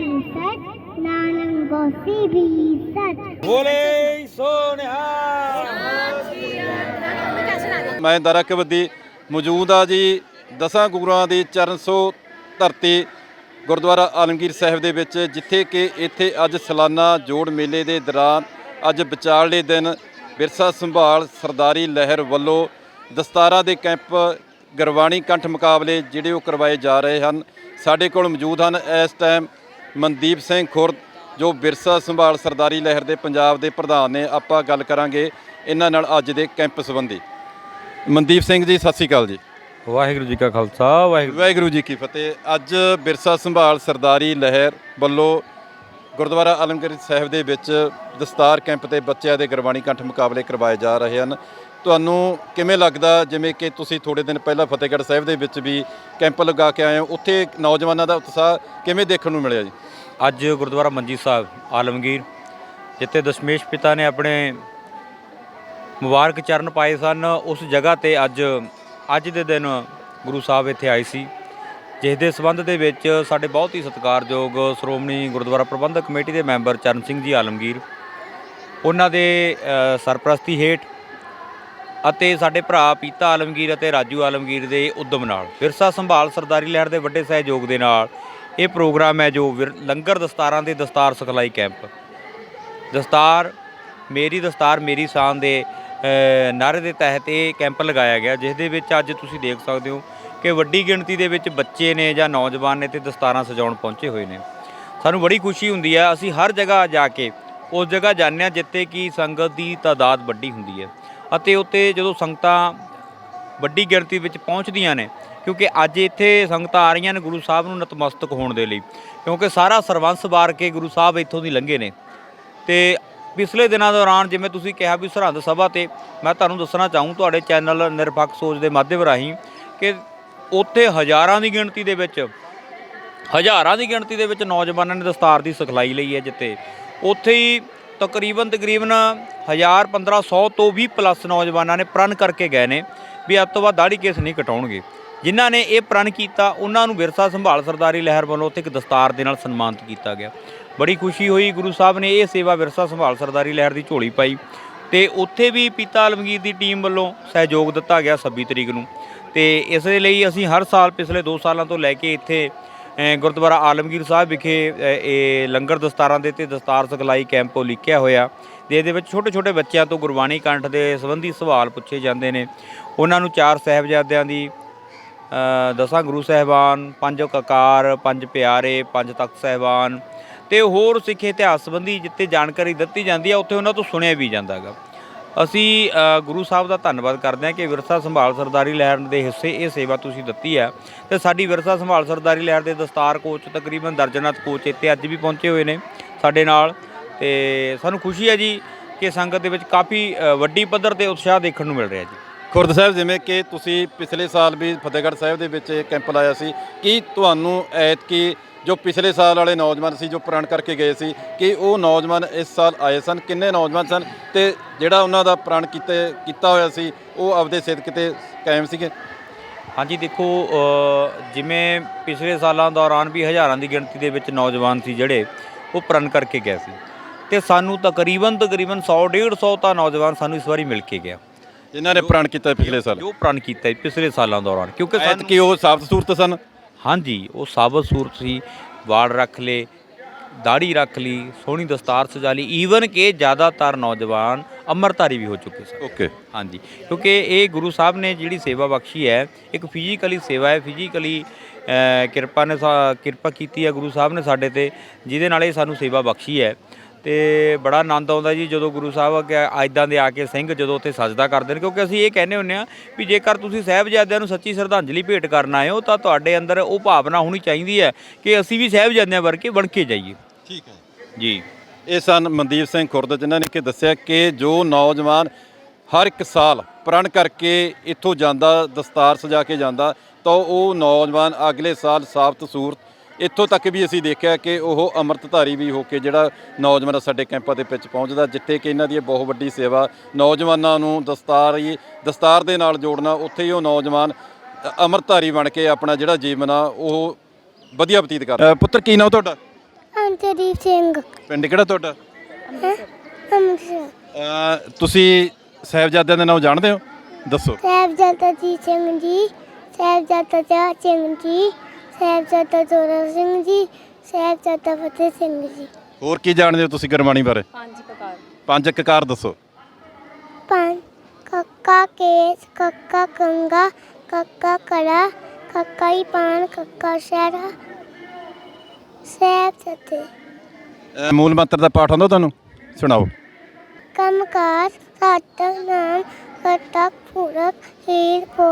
ਸੱਚ ਨਾਨਕ ਗੋਸੀ ਵੀ ਸੱਚ। ਬੋਲੇ ਸੋਨਿਹਾ ਮੈਂ ਦਰਕਬਦੀ ਮੌਜੂਦ ਆ ਜੀ ਦਸਾਂ ਗੁਰੂਆਂ ਦੀ ਚਰਨ ਸੋ ਧਰਤੀ ਗੁਰਦੁਆਰਾ ਆਲਮਗੀਰ ਸਾਹਿਬ ਦੇ ਵਿੱਚ ਜਿੱਥੇ ਕਿ ਇੱਥੇ ਅੱਜ ਸਾਲਾਨਾ ਜੋੜ ਮੇਲੇ ਦੇ ਦੌਰਾਨ ਅੱਜ ਵਿਚਾਲੜੇ ਦਿਨ ਵਿਰਸਾ ਸੰਭਾਲ ਸਰਦਾਰੀ ਲਹਿਰ ਵੱਲੋਂ ਦਸਤਾਰਾਂ ਦੇ ਕੈਂਪ ਗੁਰਬਾਣੀ ਕੰਠ ਮੁਕਾਬਲੇ ਜਿਹੜੇ ਉਹ ਕਰਵਾਏ ਜਾ ਰਹੇ ਹਨ। ਸਾਡੇ ਕੋਲ ਮੌਜੂਦ ਹਨ ਇਸ ਟਾਈਮ ਮਨਦੀਪ ਸਿੰਘ ਖੁਰਦ ਜੋ ਵਿਰਸਾ ਸੰਭਾਲ ਸਰਦਾਰੀ ਲਹਿਰ ਦੇ ਪੰਜਾਬ ਦੇ ਪ੍ਰਧਾਨ ਨੇ ਆਪਾਂ ਗੱਲ ਕਰਾਂਗੇ ਇਹਨਾਂ ਨਾਲ ਅੱਜ ਦੇ ਕੈਂਪ ਸੰਬੰਧੀ। ਮਨਦੀਪ ਸਿੰਘ ਜੀ ਸਤਿ ਸ਼੍ਰੀ ਅਕਾਲ ਜੀ। ਵਾਹਿਗੁਰੂ ਜੀ ਕਾ ਖਾਲਸਾ ਵਾਹਿਗੁਰੂ ਜੀ ਕੀ ਫਤਿਹ। ਅੱਜ ਵਿਰਸਾ ਸੰਭਾਲ ਸਰਦਾਰੀ ਲਹਿਰ ਵੱਲੋਂ ਗੁਰਦੁਆਰਾ ਆਲਮਗੀਰ ਸਾਹਿਬ ਦੇ ਵਿੱਚ ਦਸਤਾਰ ਕੈਂਪ ਤੇ ਬੱਚਿਆਂ ਦੇ ਗੁਰਬਾਣੀ ਕੰਠ ਮੁਕਾਬਲੇ ਕਰਵਾਏ ਜਾ ਰਹੇ ਹਨ। ਤੁਹਾਨੂੰ ਕਿਵੇਂ ਲੱਗਦਾ, ਜਿਵੇਂ ਕਿ ਤੁਸੀਂ ਥੋੜੇ ਦਿਨ ਪਹਿਲਾਂ ਫਤਿਹਗੜ੍ਹ ਸਾਹਿਬ ਦੇ ਵਿੱਚ ਵੀ ਕੈਂਪ ਲਗਾ ਕੇ ਆਏ ਹੋ, ਉੱਥੇ ਨੌਜਵਾਨਾਂ ਦਾ ਉਤਸ਼ਾਹ ਕਿਵੇਂ ਦੇਖਣ ਨੂੰ ਮਿਲਿਆ ਜੀ? ਅੱਜ ਗੁਰਦੁਆਰਾ ਮੰਜੀ ਸਾਹਿਬ, ਆਲਮਗੀਰ, ਜਿੱਥੇ ਦਸ਼ਮੇਸ਼ ਪਿਤਾ ਨੇ ਆਪਣੇ ਮੁਬਾਰਕ ਚਰਨ ਪਾਏ ਸਨ, ਉਸ ਜਗ੍ਹਾ ਤੇ ਅੱਜ ਅੱਜ ਦੇ ਦਿਨ ਗੁਰੂ ਸਾਹਿਬ ਇੱਥੇ ਆਏ ਸੀ, ਜਿਸ ਦੇ ਸਬੰਧ ਦੇ ਵਿੱਚ ਸਾਡੇ ਬਹੁਤ ਹੀ ਸਤਿਕਾਰਯੋਗ ਸ਼੍ਰੋਮਣੀ ਗੁਰਦੁਆਰਾ ਪ੍ਰਬੰਧਕ ਕਮੇਟੀ ਦੇ ਮੈਂਬਰ ਚਰਨ ਸਿੰਘ ਜੀ ਆਲਮਗੀਰ, ਉਹਨਾਂ ਦੇ ਸਰਪ੍ਰਸਤੀ ਹੇਠ ਅਤੇ ਸਾਡੇ ਭਰਾ ਪੀਤਾ ਆਲਮਗੀਰ ਅਤੇ ਰਾਜੂ ਆਲਮਗੀਰ ਦੇ ਉਦਮ ਨਾਲ। ਵਿਰਸਾ ਸੰਭਾਲ ਸਰਦਾਰੀ ਲਹਿਰ ਦੇ ਵੱਡੇ ਸਹਿਯੋਗ ਦੇ ਨਾਲ ਇਹ ਪ੍ਰੋਗਰਾਮ ਹੈ ਜੋ ਵਿਰ- ਲੰਗਰ ਦਸਤਾਰਾਂ ਦੇ ਦਸਤਾਰ ਸਿਖਲਾਈ ਕੈਂਪ। ਦਸਤਾਰ ਮੇਰੀ ਦਸਤਾਰ ਮੇਰੀ ਸ਼ਾਨ ਦੇ ਅ, ਦੇ ਤਹਿਤ ਇਹ ਕੈਂਪ ਲਗਾਇਆ ਗਿਆ ਜਿਸ ਦੇ ਵਿੱਚ ਅੱਜ ਤੁਸੀਂ ਦੇਖ ਸਕਦੇ ਹੋ ਕਿ ਵੱਡੀ ਗਿਣਤੀ ਦੇ ਵਿੱਚ ਬੱਚੇ ਨੇ ਜਾਂ ਨੌਜਵਾਨ ਨੇ ਤੇ ਦਸਤਾਰਾਂ ਸਜਾਉਣ ਪਹੁੰਚੇ ਹੋਏ ਨੇ। ਸਾਨੂੰ ਬੜੀ ਖੁਸ਼ੀ ਹੁੰਦੀ ਹੈ ਅਸੀਂ ਹਰ ਜਗ੍ਹਾ ਜਾ ਕੇ ਉਸ ਜਗ੍ਹਾ ਜਾਂਦੇ ਹਾਂ ਜਿੱਥੇ ਕਿ ਸੰਗਤ ਦੀ ਤਾਦਾਦ ਵੱਡੀ ਹੁੰਦੀ ਹੈ। ਅਤੇ ਉੱਤੇ ਜਦੋਂ ਸੰਗਤਾਂ ਵੱਡੀ ਗਿਣਤੀ ਵਿੱਚ ਪਹੁੰਚਦੀਆਂ ਨੇ, ਕਿਉਂਕਿ ਅੱਜ ਇੱਥੇ ਸੰਗਤਾਂ ਆ ਰਹੀਆਂ ਨੇ ਗੁਰੂ ਸਾਹਿਬ ਨੂੰ ਨਤਮਸਤਕ ਹੋਣ ਦੇ ਲਈ, ਕਿਉਂਕਿ ਸਾਰਾ ਸਰਵੰਸ ਵਾਰ ਕੇ ਗੁਰੂ ਸਾਹਿਬ ਇੱਥੋਂ ਦੀ ਲੰਘੇ ਨੇ। ਤੇ ਪਿਛਲੇ ਦਿਨਾਂ ਦੌਰਾਨ ਜਿਵੇਂ ਤੁਸੀਂ ਕਿਹਾ ਵੀ ਸਰਹੰਦ ਸਭਾ ਤੇ, ਮੈਂ ਤੁਹਾਨੂੰ ਦੱਸਣਾ ਚਾਹੂੰ ਤੁਹਾਡੇ ਚੈਨਲ ਨਿਰਪੱਖ ਸੋਚ ਦੇ ਮਾਧਿਅਮ ਰਾਹੀਂ ਕਿ ਉੱਥੇ ਹਜ਼ਾਰਾਂ ਦੀ ਗਿਣਤੀ ਦੇ ਵਿੱਚ, ਹਜ਼ਾਰਾਂ ਦੀ ਗਿਣਤੀ ਦੇ ਵਿੱਚ ਨੌਜਵਾਨਾਂ ਨੇ ਦਸਤਾਰ ਦੀ ਸਿਖਲਾਈ ਲਈ ਹੈ ਜਿੱਥੇ। ਉੱਥੇ ਹੀ ਤਕਰੀਬਨ ਤਕਰੀਬਨ 1000 1500 ਤੋਂ ਵੀ ਪਲੱਸ ਨੌਜਵਾਨਾਂ ਨੇ ਪ੍ਰਣ ਕਰਕੇ ਗਏ ਨੇ ਵੀ ਅੱਜ ਤੋਂ ਬਾਅਦ ਦਾੜੀ ਕੇਸ ਨਹੀਂ ਕਟਾਉਣਗੇ। ਜਿਨ੍ਹਾਂ ਨੇ ਇਹ ਪ੍ਰਣ ਕੀਤਾ, ਉਹਨਾਂ ਨੂੰ ਵਿਰਸਾ ਸੰਭਾਲ ਸਰਦਾਰੀ ਲਹਿਰ ਵੱਲੋਂ ਉੱਥੇ ਇੱਕ ਦਸਤਾਰ ਦੇ ਨਾਲ ਸਨਮਾਨਿਤ ਕੀਤਾ ਗਿਆ। ਬੜੀ ਖੁਸ਼ੀ ਹੋਈ, ਗੁਰੂ ਸਾਹਿਬ ਨੇ ਇਹ ਸੇਵਾ ਵਿਰਸਾ ਸੰਭਾਲ ਸਰਦਾਰੀ ਲਹਿਰ ਦੀ ਝੋਲੀ ਪਾਈ ਤੇ ਉੱਥੇ ਵੀ ਪੀਤਾ ਆਲਮਗੀਰ ਦੀ ਟੀਮ ਵੱਲੋਂ ਸਹਿਯੋਗ ਦਿੱਤਾ ਗਿਆ 26 ਤਰੀਕ ਨੂੰ। ਤੇ ਇਸ ਦੇ ਲਈ ਅਸੀਂ ਹਰ ਸਾਲ ਪਿਛਲੇ 2 ਸਾਲਾਂ ਤੋਂ ਲੈ ਕੇ ਇੱਥੇ ਗੁਰਦੁਆਰਾ ਆਲਮਗੀਰ ਸਾਹਿਬ ਵਿਖੇ ਇਹ ਲੰਗਰ ਦਸਤਾਰਾਂ ਦੇ ਤੇ ਦਸਤਾਰ ਸਿਖਲਾਈ ਕੈਂਪ ਲਿਖਿਆ ਹੋਇਆ ਤੇ ਇਹਦੇ ਵਿੱਚ ਛੋਟੇ ਛੋਟੇ ਬੱਚਿਆਂ ਤੋਂ ਗੁਰਬਾਣੀ ਕੰਠ ਦੇ ਸੰਬੰਧੀ ਸਵਾਲ ਪੁੱਛੇ ਜਾਂਦੇ ਨੇ। ਉਹਨਾਂ ਨੂੰ ਚਾਰ ਸਾਹਿਬਜ਼ਾਦਿਆਂ ਦੀ ਦਸਾਂ ਗੁਰੂ ਸਾਹਿਬਾਨ, ਪੰਜ ਕਕਾਰ, ਪੰਜ ਪਿਆਰੇ, ਪੰਜ ਤਖਤ ਸਾਹਿਬਾਨ ਤੇ ਹੋਰ ਸਿੱਖ ਇਤਿਹਾਸ ਸੰਬੰਧੀ ਜਿੱਥੇ ਜਾਣਕਾਰੀ ਦਿੱਤੀ ਜਾਂਦੀ ਹੈ ਉੱਥੇ ਉਹਨਾਂ ਤੋਂ ਸੁਣਿਆ ਵੀ ਜਾਂਦਾ ਹੈਗਾ। ਅਸੀਂ ਗੁਰੂ ਸਾਹਿਬ ਦਾ ਧੰਨਵਾਦ ਕਰਦੇ ਹਾਂ ਕਿ ਵਿਰਸਾ ਸੰਭਾਲ ਸਰਦਾਰੀ ਲਹਿਰ ਦੇ ਹਿੱਸੇ ਇਹ ਸੇਵਾ ਤੁਸੀਂ ਦਿੱਤੀ ਹੈ। ਤੇ ਸਾਡੀ ਵਿਰਸਾ ਸੰਭਾਲ ਸਰਦਾਰੀ ਲਹਿਰ ਦੇ ਦਸਤਾਰ ਕੋਚ ਤਕਰੀਬਨ ਦਰਜਨਾਂ ਕੋਚ ਇੱਥੇ ਅੱਜ ਵੀ ਪਹੁੰਚੇ ਹੋਏ ਨੇ ਸਾਡੇ ਨਾਲ। ਤੇ ਸਾਨੂੰ ਖੁਸ਼ੀ ਹੈ ਜੀ ਕਿ ਸੰਗਤ ਦੇ ਵਿੱਚ ਕਾਫੀ ਵੱਡੀ ਪੱਧਰ ਤੇ ਉਤਸ਼ਾਹ ਦੇਖਣ ਨੂੰ ਮਿਲ ਰਿਹਾ ਜੀ। ਖੁਰਦ ਸਾਹਿਬ, ਜਿਵੇਂ ਕਿ ਤੁਸੀਂ ਪਿਛਲੇ ਸਾਲ ਵੀ ਫਤਿਹਗੜ੍ਹ ਸਾਹਿਬ ਦੇ ਵਿੱਚ ਇਹ ਕੈਂਪ ਲਾਇਆ ਸੀ, ਕੀ ਤੁਹਾਨੂੰ ਐਤਕੀ ਜੋ ਪਿਛਲੇ ਸਾਲ ਵਾਲੇ ਨੌਜਵਾਨ ਸੀ ਜੋ ਪ੍ਰਣ ਕਰਕੇ ਗਏ ਸੀ ਕਿ ਉਹ ਨੌਜਵਾਨ ਇਸ ਸਾਲ ਆਏ ਸਨ। ਕਿੰਨੇ ਨੌਜਵਾਨ ਸਨ ਤੇ ਜਿਹੜਾ ਉਹਨਾਂ ਦਾ ਪ੍ਰਣ ਕੀਤੇ ਕੀਤਾ ਹੋਇਆ ਸੀ ਉਹ ਆਪਦੇ ਸਿੱਧ ਕਿਤੇ ਕਾਇਮ ਸੀਗੇ? ਹਾਂਜੀ ਦੇਖੋ ਜਿਵੇਂ ਪਿਛਲੇ ਸਾਲਾਂ ਦੌਰਾਨ ਵੀ ਹਜ਼ਾਰਾਂ ਦੀ ਗਿਣਤੀ ਦੇ ਵਿੱਚ ਨੌਜਵਾਨ ਸੀ ਜਿਹੜੇ ਉਹ ਪ੍ਰਣ ਕਰਕੇ ਗਏ ਸੀ। ਤੇ ਸਾਨੂੰ ਤਕਰੀਬਨ ਤਕਰੀਬਨ 100 150 ਤਾਂ ਨੌਜਵਾਨ ਸਾਨੂੰ ਇਸ ਵਾਰੀ ਮਿਲ ਕੇ ਗਿਆ। ਜਿਨ੍ਹਾਂ ਨੇ ਪ੍ਰਣ ਕੀਤਾ ਪਿਛਲੇ ਸਾਲ? ਜੋ ਪ੍ਰਣ ਕੀਤਾ ਪਿਛਲੇ ਸਾਲਾਂ ਦੌਰਾਨ ਕਿਉਂਕਿ ਸਾਨੂੰ ਐਤਕੀ ਉਹ ਸਾਬਤ ਸੂਰਤ ਸਨ। ਹਾਂਜੀ ਉਹ ਸਾਬਤ ਸੂਰਤ ਸੀ ਵਾਲ ਰੱਖ ਲੇ ਦਾੜੀ ਰੱਖ ਲਈ ਸੋਹਣੀ ਦਸਤਾਰ ਸਜਾ ਲਈ ਈਵਨ ਕਿ ਜ਼ਿਆਦਾਤਰ ਨੌਜਵਾਨ ਅੰਮ੍ਰਿਤਧਾਰੀ ਵੀ ਹੋ ਚੁੱਕੇ ਸਨ। ਓਕੇ ਹਾਂਜੀ ਕਿਉਂਕਿ ਇਹ ਗੁਰੂ ਸਾਹਿਬ ਨੇ ਜਿਹੜੀ ਸੇਵਾ ਬਖਸ਼ੀ ਹੈ ਇੱਕ ਫਿਜ਼ੀਕਲੀ ਸੇਵਾ ਹੈ ਫਿਜ਼ੀਕਲੀ ਕਿਰਪਾ ਨੇ ਕਿਰਪਾ ਕੀਤੀ ਹੈ ਗੁਰੂ ਸਾਹਿਬ ਨੇ ਸਾਡੇ ਤੇ ਜਿਹਦੇ ਨਾਲ ਇਹ ਸਾਨੂੰ ਸੇਵਾ ਬਖਸ਼ੀ ਹੈ। ਤੇ ਬੜਾ ਆਨੰਦ ਆਉਂਦਾ ਜੀ ਜਦੋਂ ਗੁਰੂ ਸਾਹਿਬ ਅੱਗੇ ਐਦਾਂ ਦੇ ਆ ਕੇ ਸਿੰਘ ਜਦੋਂ ਉੱਥੇ ਸਜਦਾ ਕਰਦੇ ਨੇ ਕਿਉਂਕਿ ਅਸੀਂ ਇਹ ਕਹਿੰਦੇ ਹੁੰਨੇ ਆ ਵੀ ਜੇਕਰ ਤੁਸੀਂ ਸਾਹਿਬਜ਼ਾਦਿਆਂ ਨੂੰ ਸੱਚੀ ਸ਼ਰਧਾਂਜਲੀ ਭੇਟ ਕਰਨ ਆਏ ਹੋ ਤਾਂ ਤੁਹਾਡੇ ਅੰਦਰ ਉਹ ਭਾਵਨਾ ਹੋਣੀ ਚਾਹੀਦੀ ਹੈ ਕਿ ਅਸੀਂ ਵੀ ਸਾਹਿਬਜ਼ਾਦਿਆਂ ਵਰਗੇ ਬਣ ਕੇ ਜਾਈਏ। ਠੀਕ ਹੈ। ਜੀ। ਇਹ ਸਨ ਮਨਦੀਪ ਸਿੰਘ ਖੁਰਦ ਜਿਨ੍ਹਾਂ ਨੇ ਕਿ ਦੱਸਿਆ ਕਿ ਜੋ ਨੌਜਵਾਨ ਹਰ ਇੱਕ ਸਾਲ ਪ੍ਰਣ ਕਰਕੇ ਇੱਥੋਂ ਜਾਂਦਾ ਦਸਤਾਰ ਸਜਾ ਕੇ ਜਾਂਦਾ ਤਾਂ ਉਹ ਨੌਜਵਾਨ ਅਗਲੇ ਸਾਲ ਸਾਬਤ ਸੂਰਤ ਇੱਥੋਂ ਤੱਕ ਵੀ ਅਸੀਂ ਦੇਖਿਆ ਕਿ ਉਹ ਅੰਮ੍ਰਿਤਧਾਰੀ ਵੀ ਹੋ ਕੇ ਜਿਹੜਾ ਨੌਜਵਾਨ ਸਾਡੇ ਕੈਂਪਾਂ ਦੇ ਵਿੱਚ ਪਹੁੰਚਦਾ ਜਿੱਥੇ ਕਿ ਇਹਨਾਂ ਦੀ ਇਹ ਬਹੁਤ ਵੱਡੀ ਸੇਵਾ ਨੌਜਵਾਨਾਂ ਨੂੰ ਦਸਤਾਰ ਹੀ ਦਸਤਾਰ ਦੇ ਨਾਲ ਜੋੜਨਾ ਉੱਥੇ ਹੀ ਉਹ ਨੌਜਵਾਨ ਅੰਮ੍ਰਿਤਧਾਰੀ ਬਣ ਕੇ ਆਪਣਾ ਜਿਹੜਾ ਜੀਵਨ ਆ ਉਹ ਵਧੀਆ ਬਤੀਤ ਕਰਦਾ ਪੁੱਤਰ ਕੀ ਨਾਮ ਤੁਹਾਡਾ? ਅਮਨਦੀਪ ਸਿੰਘ ਪਿੰਡ ਕਿਹੜਾ ਤੁਹਾਡਾ? ਅੰਮ੍ਰਿਤਸਰ। ਤੁਸੀਂ ਸਾਹਿਬਜ਼ਾਦਿਆਂ ਦੇ ਨਾਮ ਜਾਣਦੇ ਹੋ? ਦੱਸੋ। ਸਾਹਿਬਜ਼ਾਦਾ ਜੀ ਸਿੰਘ ਜੀ ਸਾਹਿਬਜ਼ਾਦਾ ਜਾ ਸਿੰਘ ਜੀ। ਸਾਹਿਬਜ਼ਾਦਾ ਜੋਰਾ ਸਿੰਘ ਜੀ ਸਾਹਿਬਜ਼ਾਦਾ ਫਤਿਹ ਸਿੰਘ ਜੀ। ਹੋਰ ਕੀ ਜਾਣਦੇ ਹੋ ਤੁਸੀਂ ਗੁਰਬਾਣੀ ਬਾਰੇ? ਪੰਜ ਪ੍ਰਕਾਰ ਪੰਜ ਕਕਾਰ ਦੱਸੋ। ਪੰਜ ਕੱਕਾ ਕੇਸ ਕੱਕਾ ਕੰਗਾ ਕੱਕਾ ਕੜਾ ਕੱਕਾ ਹੀ ਪਾਨ ਕੱਕਾ ਸ਼ਹਿਰਾ। ਸਾਹਿਬਜ਼ਾਦੇ। ਅ, ਮੂਲ ਮੰਤਰ ਦਾ ਪਾਠ ਆਉਂਦਾ ਤੁਹਾਨੂੰ? ਸੁਣਾਓ। ਕੰਮਕਾਰ ਸਾਤਕ ਨਾਮ ਕਰਤਾ ਪੂਰਕ ਹੀਰ ਪੋ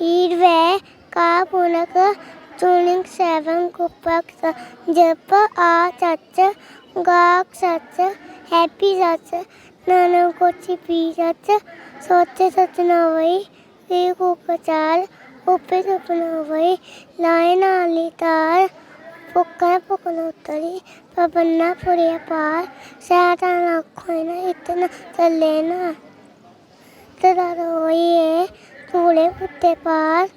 ਹੀਰ ਵੈ ਕਾ ਪੁਨਕ ਚੁਨਿੰਗ ਸੈਵਨ ਗੁਪਕ ਜਪ ਆ ਸੱਚ ਗਾਕ ਸੱਚ ਹੈਪੀ ਸੱਚ ਨਾਨਕ ਕੋਚੀ ਪੀ ਸੱਚ ਸੋਚੇ ਸੱਚ ਨਾ ਵਈ ਵੇ ਕੋ ਪਚਾਲ ਉਪੇ ਸੁਪਨਾ ਵਈ ਲਾਇ ਨਾਲੀ ਤਾਰ ਪੁੱਕਾ ਪੁੱਕਨ ਉਤਰੀ ਪਬੰਨਾ ਪੁਰਿਆ ਪਾਰ ਸਾਤਾ ਨਾ ਕੋਈ ਨਾ ਇਤਨਾ ਚੱਲੇ ਨਾ ਤੇਰਾ ਰੋਈਏ ਤੂਲੇ ਪੁੱਤੇ ਪਾਰ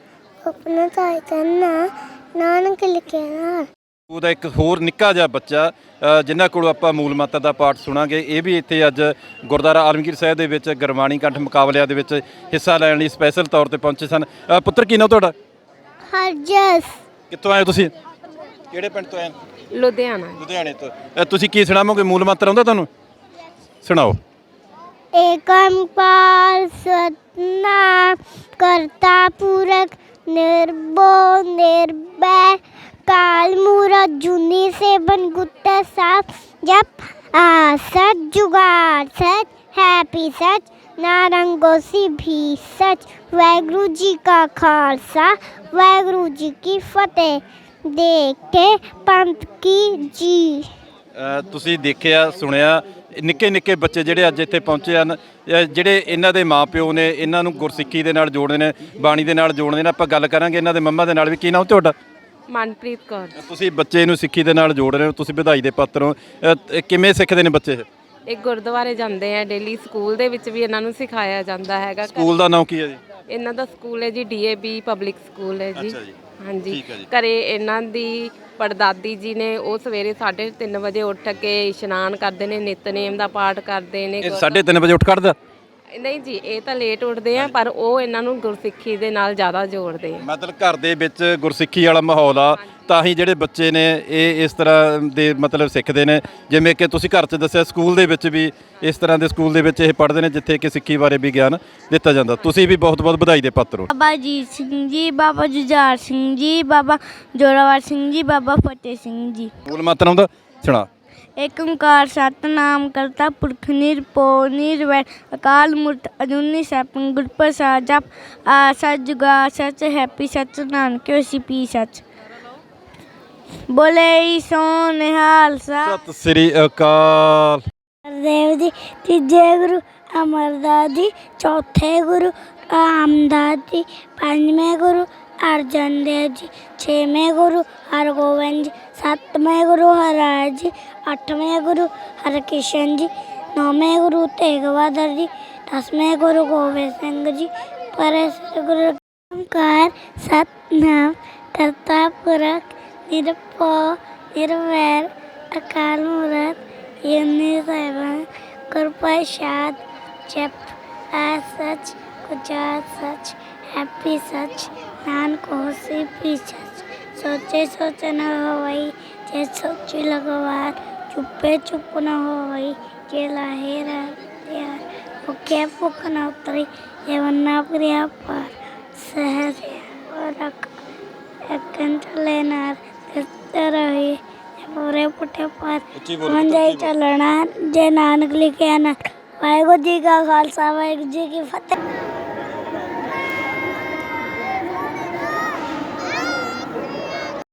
ਆਪਣਾ ਚਾਇਤਨਾ ਨਾਨਕ ਲਿਖਿਆ ਨਾ। ਉਹਦਾ ਇੱਕ ਹੋਰ ਨਿੱਕਾ ਜਿਹਾ ਬੱਚਾ ਅ, ਜਿਨ੍ਹਾਂ ਕੋਲੋਂ ਆਪਾਂ ਮੂਲ ਮੰਤਰ ਦਾ ਪਾਠ ਸੁਣਾਂਗੇ ਇਹ ਵੀ ਇੱਥੇ ਅੱਜ ਗੁਰਦੁਆਰਾ ਆਲਮਗੀਰ ਸਾਹਿਬ ਦੇ ਵਿੱਚ ਗੁਰਬਾਣੀ ਕੰਠ ਮੁਕਾਬਲਿਆਂ ਦੇ ਵਿੱਚ ਹਿੱਸਾ ਲੈਣ ਲਈ ਸਪੈਸ਼ਲ ਤੌਰ ਤੇ ਪਹੁੰਚੇ ਸਨ। ਅ, ਪੁੱਤਰ ਕੀ ਨਾਮ ਤੁਹਾਡਾ? ਹਰਜਸ। ਕਿੱਥੋਂ ਆਏ ਹੋ ਤੁਸੀਂ? ਕਿਹੜੇ ਪਿੰਡ ਤੋਂ ਆਏ? ਲੁਧਿਆਣਾ। ਲੁਧਿਆਣੇ ਤੋਂ। ਅ, ਤੁਸੀਂ ਕੀ ਸੁਣਾਵੋਗੇ? ਮੂਲ ਮੰਤਰ ਆਉਂਦਾ ਤੁਹਾਨੂੰ? ਸੁਣਾਓ। ਏਕੰਪਾਰ ਸਤਨਾਮ ਕਰਤਾ ਪੁਰਖ ਨਿਰਭਉ, ਨਿਰਭੈ, ਕਾਲ ਮੂਰਤ ਜੁਨੀ ਸੇਬਨ ਗੁੱਟਾ ਸਾਪ ਜਪ ਆ ਸਤ ਜੁਗਾੜ ਸਚ, ਹੈਪੀ ਸਚ ਨਾਰੰਗੋਸੀ ਵੀ ਸਚ। ਵਾਹਿਗੁਰੂ ਜੀ ਕਾ ਖਾਲਸਾ, ਵਾਹਿਗੁਰੂ ਜੀ ਕੀ ਫਤਿਹ। ਦੇਖ ਕੇ ਪੰਥ ਕੀ ਜੀ। ਤੁਸੀਂ ਦੇਖਿਆ, ਸੁਣਿਆ ਨਿੱਕੇ ਨਿੱਕੇ ਬੱਚੇ ਜਿਹੜੇ ਅੱਜ ਇੱਥੇ ਪਹੁੰਚੇ ਹਨ ਜਿਹੜੇ ਇਹਨਾਂ ਦੇ ਮਾਪਿਓ ਨੇ ਇਹਨਾਂ ਨੂੰ ਗੁਰਸਿੱਖੀ ਦੇ ਨਾਲ ਜੋੜਦੇ ਨੇ ਬਾਣੀ ਦੇ ਨਾਲ ਜੋੜਦੇ ਨੇ ਆਪਾਂ ਗੱਲ ਕਰਾਂਗੇ ਇਹਨਾਂ ਦੇ ਮੰਮਾ ਦੇ ਨਾਲ ਵੀ। ਕੀ ਨਾਮ ਤੁਹਾਡਾ? ਮਨਪ੍ਰੀਤ ਕੌਰ। ਤੁਸੀਂ ਬੱਚੇ ਨੂੰ ਸਿੱਖੀ ਦੇ ਨਾਲ ਜੋੜ ਰਹੇ ਹੋ ਤੁਸੀਂ ਵਧਾਈ ਦੇ ਪਾਤਰ ਹੋ। ਕਿਵੇਂ ਸਿੱਖਦੇ ਨੇ ਬੱਚੇ ਇਹ? ਇਹ ਗੁਰਦੁਆਰੇ ਜਾਂਦੇ ਆ ਡੇਲੀ ਸਕੂਲ ਦੇ ਵਿੱਚ ਵੀ ਇਹਨਾਂ ਨੂੰ ਸਿਖਾਇਆ ਜਾਂਦਾ ਹੈਗਾ। ਸਕੂਲ ਦਾ ਨਾਮ ਕੀ ਹੈ ਜੀ? ਇਹਨਾਂ ਦਾ ਸਕੂਲ ਹੈ ਜੀ ਡੀਏਬੀ ਪਬਲਿਕ ਸਕੂਲ ਹੈ ਜੀ। ਅੱਛਾ ਜੀ। ਹਾਂਜੀ। ਠੀਕ ਹੈ ਜੀ। ਘਰੇ ਇਹਨਾਂ ਦੀ ਪੜਦਾਦੀ ਜੀ ਨੇ ਉਹ ਸਵੇਰੇ 3:30 ਵਜੇ ਉੱਠ ਕੇ ਇਸ਼ਨਾਨ ਕਰਦੇ ਨੇ ਨਿਤਨੇਮ ਦਾ ਪਾਠ ਕਰਦੇ ਨੇ। ਇਹ 3:30 ਵਜੇ ਉੱਠ ਖੜਦਾ? ਨਹੀਂ ਜੀ ਇਹ ਤਾਂ ਲੇਟ ਉੱਠਦੇ ਆ ਪਰ ਉਹ ਇਹਨਾਂ ਨੂੰ ਗੁਰਸਿੱਖੀ ਦੇ ਨਾਲ ਜ਼ਿਆਦਾ ਜੋੜਦੇ ਆ। ਮਤਲਬ ਘਰ ਦੇ ਵਿੱਚ ਗੁਰਸਿੱਖੀ ਵਾਲਾ ਮਾਹੌਲ ਆ ਤਾਂ ਹੀ ਜਿਹੜੇ ਬੱਚੇ ਨੇ ਇਹ ਇਸ ਤਰ੍ਹਾਂ ਦੇ ਮਤਲਬ ਸਿੱਖਦੇ ਨੇ। ਜਿਵੇਂ ਕਿ ਤੁਸੀਂ ਘਰ 'ਚ ਦੱਸਿਆ ਸਕੂਲ ਦੇ ਵਿੱਚ ਵੀ ਇਸ ਤਰ੍ਹਾਂ ਦੇ ਸਕੂਲ ਦੇ ਵਿੱਚ ਇਹ ਪੜ੍ਹਦੇ ਨੇ ਜਿੱਥੇ ਕਿ ਸਿੱਖੀ ਬਾਰੇ ਵੀ ਗਿਆਨ ਦਿੱਤਾ ਜਾਂਦਾ। ਤੁਸੀਂ ਵੀ ਬਹੁਤ-ਬਹੁਤ ਵਧਾਈ ਦੇ ਪਾਤਰ ਹੋ। ਬਾਬਾ ਜੀਤ ਸਿੰਘ ਜੀ ਬਾਬਾ ਜੁਝਾਰ ਸਿੰਘ ਜੀ ਬਾਬਾ ਜੋਰਾਵਰ ਸਿੰਘ ਜੀ ਬਾਬਾ ਫਤਿਹ ਸਿੰਘ ਜੀ। ਮੂਲ ਮੰਤਰ ਆਉਂਦਾ ਸੁਣਾ। ਏਕ ਓੰਕਾਰ ਸਤਨਾਮ ਕਰਤਾ ਪੁਰਖ ਨਿਰਭਉ ਨਿਰਵੈਰ ਅਕਾਲ ਮੂਰਤ ਅਜੂਨੀ ਸੈਭੰ ਗੁਰ ਪ੍ਰਸਾਦ ਜਪ ਆ ਸੱਚ ਜੁਗਾ ਸੱਚ ਹੈਪੀ ਸੱਚ ਨਾਨਕ ਹੋਸੀ ਪੀ ਸੱਚ। ਬੋਲੇ ਸੋ ਨਿਹਾਲ ਸਾ। ਸਤਿ ਸ੍ਰੀ ਅਕਾਲ। ਦੇਵ ਜੀ ਤੀਜੇ ਗੁਰੂ ਅਮਰਦਾਸ ਜੀ ਚੌਥੇ ਗੁਰੂ ਰਾਮਦਾਸ ਜੀ ਪੰਜਵੇਂ ਗੁਰੂ ਅਰਜਨ ਦੇਵ ਜੀ ਛੇਵੇਂ ਗੁਰੂ ਹਰਗੋਬਿੰਦ ਜੀ ਸੱਤਵੇਂ ਗੁਰੂ ਹਰਿਰਾਏ ਜੀ ਅੱਠਵੇਂ ਗੁਰੂ ਹਰਕ੍ਰਿਸ਼ਨ ਜੀ ਨੌਵੇਂ ਗੁਰੂ ਤੇਗ ਬਹਾਦਰ ਜੀ ਦਸਵੇਂ ਗੁਰੂ ਗੋਬਿੰਦ ਸਿੰਘ ਜੀ ਪਰੇ ਸ੍ਰੀ ਗੁਰੂ ਓੰਕਾਰ ਸਤਨਾਮ ਕਰਤਾ ਪੁਰਖ ਨਿਰਭਉ ਨਿਰਵੈਰ ਅਕਾਲ ਮੂਰਤ ਯਨੀ ਸੈਭੰ ਗੁਰਪ੍ਰਸਾਦ ਜਪ ਆ ਸਚ ਗੁਜਾਤ ਸਚ ਹੈਪੀ ਸਚ ਨਾਨਕ ਹੋਸੀ ਪੀ સોચે સોચ ન હોવાઈ જે સોચી લગવાર ચૂપે ચૂપ ન હોવાઈ જે લાહે રાહ ભૂખે ભૂખ ન ઉતરી એવના પ્રિયા પર સહેજ એકંત લેનાર રહી પૂરે ਪੁੱਠੇ ਪਰ ਮੰਜਾਈ ਚੱਲਣਾ ਜੇ ਨਾਨਕ ਲਿਖਿਆ ਨਾ ਵਾਹਿਗੁਰੂ ਜੀ ਕਾ ਖਾਲਸਾ ਵਾਹਿਗੁਰੂ ਜੀ ਕੀ ਫਤਿਹ